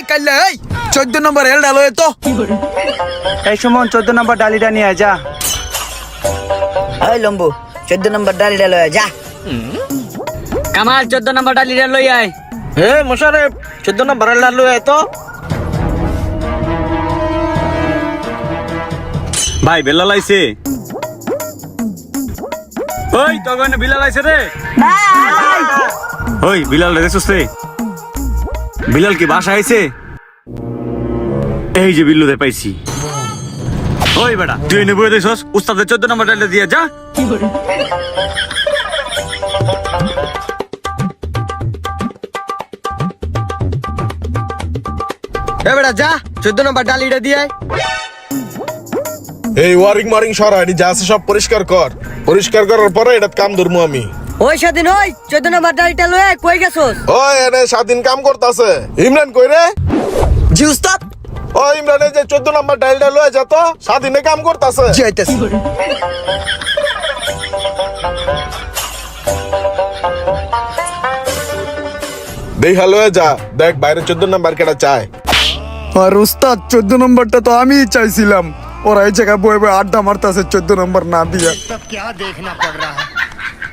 এই কাইলে এই চোদ্দ নম্বর হেল ডালো তো। এই সুমন চোদ্দ নম্বর ডালিটা নিয়ে যা। ওই লম্বু চোদ্দ নম্বর ডালিটা লয়ে যা। কামাল চোদ্দ নম্বরটা লিডার লই আয়। হে মোশারেফ চোদ্দ নম্বর লালু তো। ভাই বেলা লাইছে ওই তখন বিলাল আইছে রে। ওই বিলাল রে রে বিলাল কি বাসা আইছে? এই যে বিল্লু দে পাইছি। ওই বেটা তুই এনে বয়ে দেখছস উস্তাদের চোদ্দ নম্বর ডাইলে দিয়ে যা। এ বেটা যা চোদ্দ নম্বর ডালিটা দিয়ে এই ওয়ারিং মারিং সরা যা আছে সব পরিষ্কার কর। পরিষ্কার করার পরে এটা কাম ধরবো আমি। ওই স্বাধীন ওই চৈতন্য বাটারিটা লয়ে কই গেছস? ওই এনে স্বাধীন কাম করতাছে। ইমরান কই রে? জি উস্তাদ। ও ইমরান এই যে 14 নম্বর ডায়ালটা লয়ে যা তো স্বাধীনে কাম করতাছে। জি দেখা লয়ে যা দেখ বাইরে 14 নম্বর কেটা চায়। আর উস্তাদ 14 নম্বরটা তো আমিই চাইছিলাম। ওরা এই জায়গায় বয়ে বয়ে আড্ডা মারতাছে 14 নম্বর না দিয়ে। সব কি দেখনা পড় রহা